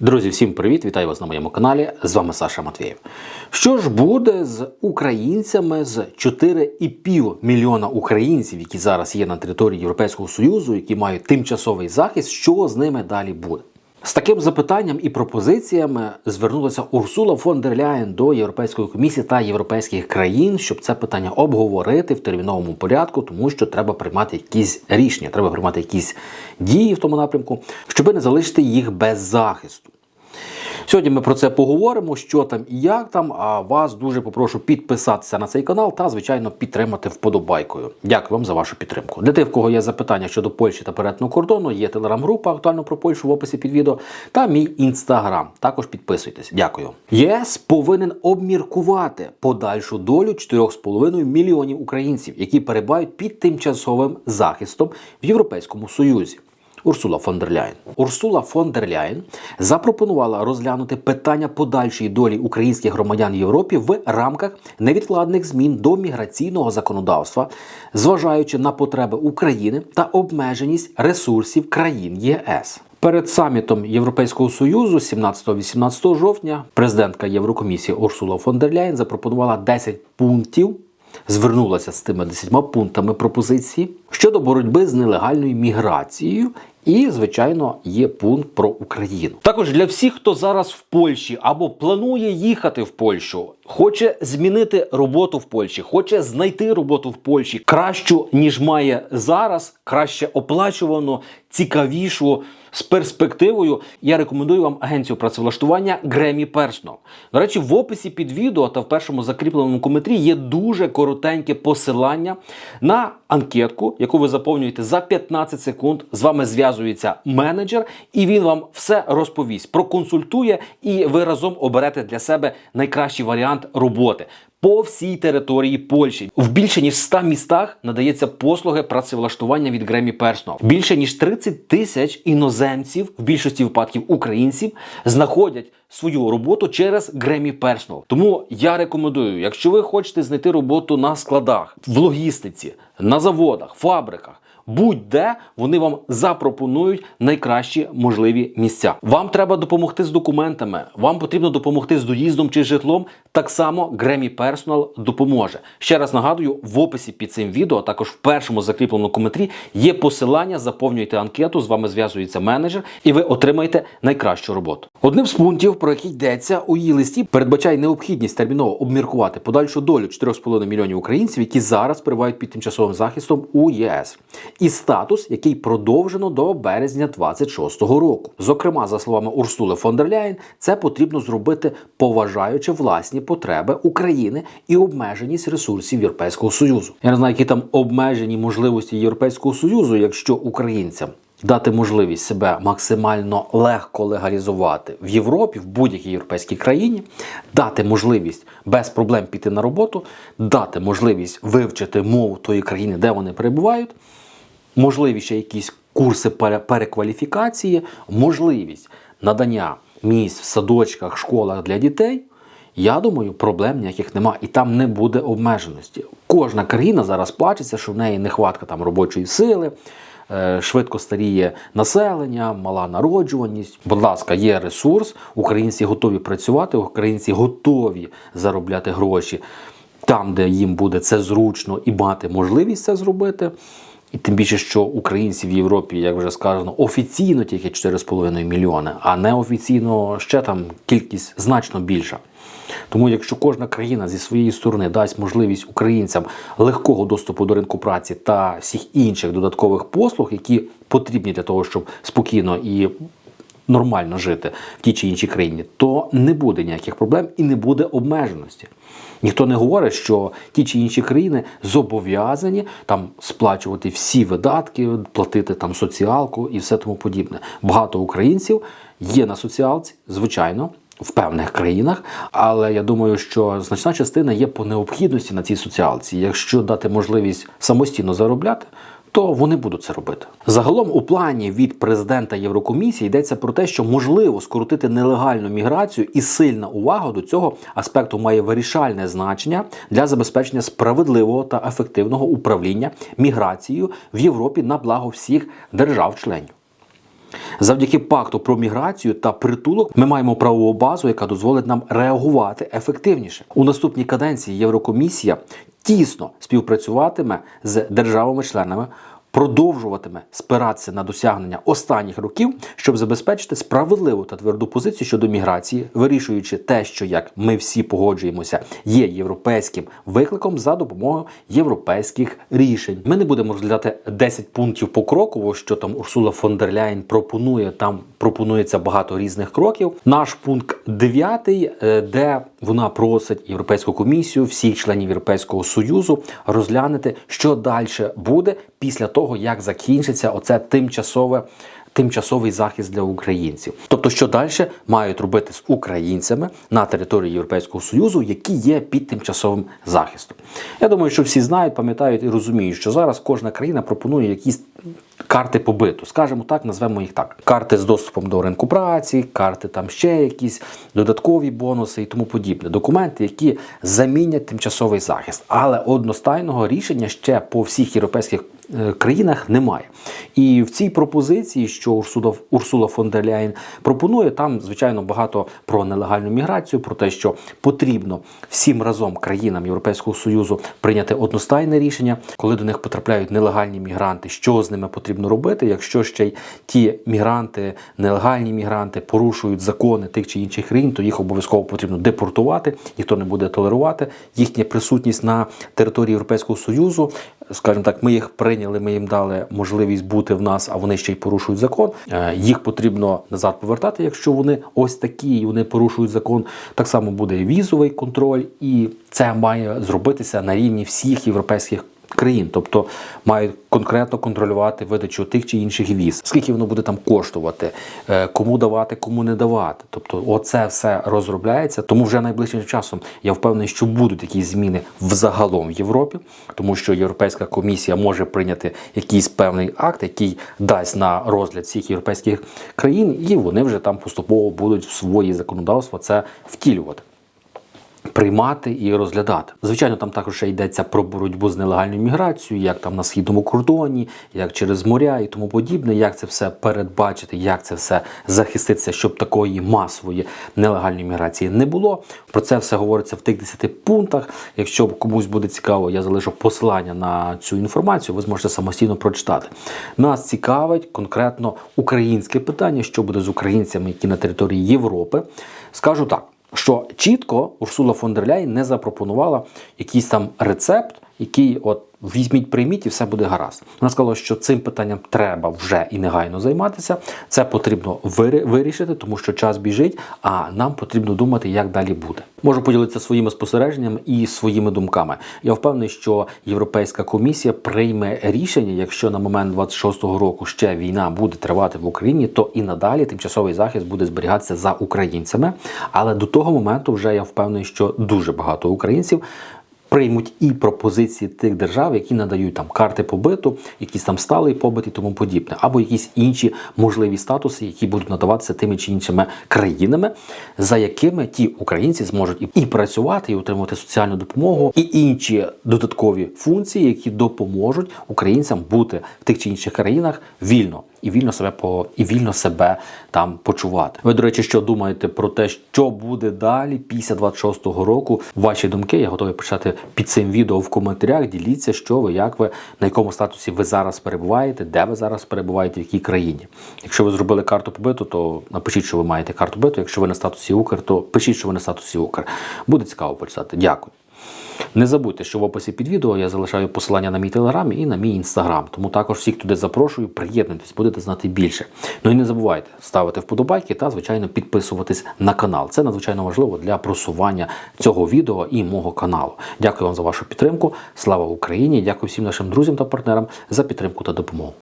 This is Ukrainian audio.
Друзі, всім привіт! Вітаю вас на моєму каналі. З вами Саша Матвєєв. Що ж буде з українцями з 4,5 мільйона українців, які зараз є на території Європейського Союзу, які мають тимчасовий захист, що з ними далі буде? З таким запитанням і пропозиціями звернулася Урсула фон дер Ляєн до Європейської комісії та європейських країн, щоб це питання обговорити в терміновому порядку, тому що треба приймати якісь рішення, треба приймати якісь дії в тому напрямку, щоб не залишити їх без захисту. Сьогодні ми про це поговоримо, що там і як там. А вас дуже попрошу підписатися на цей канал та, звичайно, підтримати вподобайкою. Дякую вам за вашу підтримку. Для тих, в кого є запитання щодо Польщі та перетину кордону, є телеграм-група актуально про Польщу в описі під відео та мій інстаграм. Також підписуйтесь. Дякую. ЄС повинен обміркувати подальшу долю 4,5 мільйонів українців, які перебувають під тимчасовим захистом в Європейському Союзі. Урсула фон дер Ляєн. Урсула фон дер Ляєн запропонувала розглянути питання подальшої долі українських громадян Європі в рамках невідкладних змін до міграційного законодавства, зважаючи на потреби України та обмеженість ресурсів країн ЄС. Перед самітом Європейського союзу 17-18 жовтня президентка Єврокомісії Урсула фон дер Ляєн запропонувала 10 пунктів звернулася з тими 10 пунктами пропозиції щодо боротьби з нелегальною міграцією. І, звичайно, є пункт про Україну. Також для всіх, хто зараз в Польщі або планує їхати в Польщу, хоче змінити роботу в Польщі, хоче знайти роботу в Польщі кращу, ніж має зараз, краще оплачувану, цікавішу з перспективою. Я рекомендую вам агенцію працевлаштування Гремі Персно. До речі, в описі під відео та в першому закріпленому коментарі є дуже коротеньке посилання на анкетку, яку ви заповнюєте за 15 секунд. З вами зв'язується менеджер, і він вам все розповість, проконсультує, і ви разом оберете для себе найкращий варіант роботи. По всій території Польщі в більше ніж 100 містах надається послуги працевлаштування від Гремі Персно. Більше ніж 30 тисяч іноземців, в більшості випадків українців, знаходять свою роботу через Гремі Персно. Тому я рекомендую, якщо ви хочете знайти роботу на складах, в логістиці, на заводах, фабриках. Будь-де вони вам запропонують найкращі можливі місця. Вам треба допомогти з документами, вам потрібно допомогти з доїздом чи житлом. Так само Grammy Personal допоможе. Ще раз нагадую, в описі під цим відео, а також в першому закріпленому коментарі є посилання. Заповнюйте анкету, з вами зв'язується менеджер, і ви отримаєте найкращу роботу. Одним з пунктів, про який йдеться у її листі, передбачає необхідність терміново обміркувати подальшу долю 4,5 мільйонів українців, які зараз перебувають під тимчасовим захистом у ЄС і статус, який продовжено до березня 26-го року. Зокрема, за словами Урсули фон дер Ляєн, це потрібно зробити, поважаючи власні потреби України і обмеженість ресурсів Європейського союзу. Я не знаю, які там обмежені можливості Європейського союзу, якщо українцям. Дати можливість себе максимально легко легалізувати в Європі, в будь-якій європейській країні, дати можливість без проблем піти на роботу, дати можливість вивчити мову тої країни, де вони перебувають, можливість ще якісь курси перекваліфікації, можливість надання місць в садочках, школах для дітей. Я думаю, проблем ніяких нема, і там не буде обмеженості. Кожна країна зараз плачеться, що в неї нехватка там робочої сили, е, швидко старіє населення, мала народжуваність. Будь ласка, є ресурс, українці готові працювати, українці готові заробляти гроші там, де їм буде це зручно і мати можливість це зробити. І тим більше, що українці в Європі, як вже сказано, офіційно тільки 4,5 мільйони, а неофіційно ще там кількість значно більша. Тому, якщо кожна країна зі своєї сторони дасть можливість українцям легкого доступу до ринку праці та всіх інших додаткових послуг, які потрібні для того, щоб спокійно і нормально жити в тій чи іншій країні, то не буде ніяких проблем і не буде обмеженості. Ніхто не говорить, що ті чи інші країни зобов'язані там сплачувати всі видатки, платити там соціалку і все тому подібне. Багато українців є на соціалці, звичайно. В певних країнах, але я думаю, що значна частина є по необхідності на цій соціалці. Якщо дати можливість самостійно заробляти, то вони будуть це робити. Загалом у плані від президента Єврокомісії йдеться про те, що можливо скоротити нелегальну міграцію, і сильна увага до цього аспекту має вирішальне значення для забезпечення справедливого та ефективного управління міграцією в Європі на благо всіх держав-членів. Завдяки пакту про міграцію та притулок ми маємо правову базу, яка дозволить нам реагувати ефективніше. У наступній каденції Єврокомісія тісно співпрацюватиме з державами-членами. Продовжуватиме спиратися на досягнення останніх років, щоб забезпечити справедливу та тверду позицію щодо міграції, вирішуючи те, що як ми всі погоджуємося, є європейським викликом за допомогою європейських рішень. Ми не будемо розглядати 10 пунктів покроково, що там Урсула фон дер Ляєн пропонує. Там пропонується багато різних кроків. Наш пункт 9, е, де вона просить Європейську комісію, всіх членів Європейського союзу розглянути, що далі буде після того, як закінчиться оце тимчасове. Тимчасовий захист для українців, тобто, що далі мають робити з українцями на території Європейського союзу, які є під тимчасовим захистом. Я думаю, що всі знають, пам'ятають і розуміють, що зараз кожна країна пропонує якісь карти побиту, скажімо так, назвемо їх так: карти з доступом до ринку праці, карти там ще якісь додаткові бонуси і тому подібне. Документи, які замінять тимчасовий захист, але одностайного рішення ще по всіх європейських е, країнах немає. І в цій пропозиції, що Урсула, Урсула фон дер Ляєн пропонує, там звичайно багато про нелегальну міграцію, про те, що потрібно всім разом країнам Європейського союзу прийняти одностайне рішення, коли до них потрапляють нелегальні мігранти, що з ними потрібно робити, якщо ще й ті мігранти, нелегальні мігранти порушують закони тих чи інших країн, то їх обов'язково потрібно депортувати, ніхто не буде толерувати їхня присутність на території Європейського союзу. Скажімо так, ми їх прийняли, ми їм дали можливість бути в нас, а вони ще й порушують закон. Е, Їх потрібно назад повертати, якщо вони ось такі і вони порушують закон. Так само буде візовий контроль, і це має зробитися на рівні всіх європейських країн, тобто мають конкретно контролювати видачу тих чи інших віз, скільки воно буде там коштувати, е, кому давати, кому не давати. Тобто, оце все розробляється. Тому вже найближчим часом я впевнений, що будуть якісь зміни взагалом в Європі, тому що Європейська комісія може прийняти якийсь певний акт, який дасть на розгляд всіх європейських країн, і вони вже там поступово будуть в свої законодавства це втілювати приймати і розглядати. Звичайно, там також ще йдеться про боротьбу з нелегальною міграцією, як там на східному кордоні, як через моря і тому подібне, як це все передбачити, як це все захиститися, щоб такої масової нелегальної міграції не було. Про це все говориться в тих 10 пунктах. Якщо комусь буде цікаво, я залишу посилання на цю інформацію, ви зможете самостійно прочитати. Нас цікавить конкретно українське питання, що буде з українцями, які на території Європи. Скажу так що чітко Урсула фон дер Ляйн не запропонувала якийсь там рецепт, який от візьміть, прийміть і все буде гаразд. Вона сказала, що цим питанням треба вже і негайно займатися. Це потрібно вирішити, тому що час біжить, а нам потрібно думати, як далі буде. Можу поділитися своїми спостереженнями і своїми думками. Я впевнений, що Європейська комісія прийме рішення, якщо на момент 26-го року ще війна буде тривати в Україні, то і надалі тимчасовий захист буде зберігатися за українцями. Але до того моменту вже я впевнений, що дуже багато українців приймуть і пропозиції тих держав, які надають там карти побиту, якийсь там сталий побит і тому подібне, або якісь інші можливі статуси, які будуть надаватися тими чи іншими країнами, за якими ті українці зможуть і працювати, і отримувати соціальну допомогу, і інші додаткові функції, які допоможуть українцям бути в тих чи інших країнах вільно. І вільно себе по і вільно себе там почувати. Ви, до речі, що думаєте про те, що буде далі після 26-го року? Ваші думки я готовий писати під цим відео в коментарях. Діліться, що ви, як ви, на якому статусі ви зараз перебуваєте, де ви зараз перебуваєте, в якій країні. Якщо ви зробили карту побиту, то напишіть, що ви маєте карту побиту. Якщо ви на статусі Укр, то пишіть, що ви на статусі Укр. Буде цікаво почитати. Дякую. Не забудьте, що в описі під відео я залишаю посилання на мій телеграм і на мій інстаграм. Тому також всіх туди запрошую, приєднуйтесь, будете знати більше. Ну і не забувайте ставити вподобайки та, звичайно, підписуватись на канал. Це надзвичайно важливо для просування цього відео і мого каналу. Дякую вам за вашу підтримку. Слава Україні! Дякую всім нашим друзям та партнерам за підтримку та допомогу.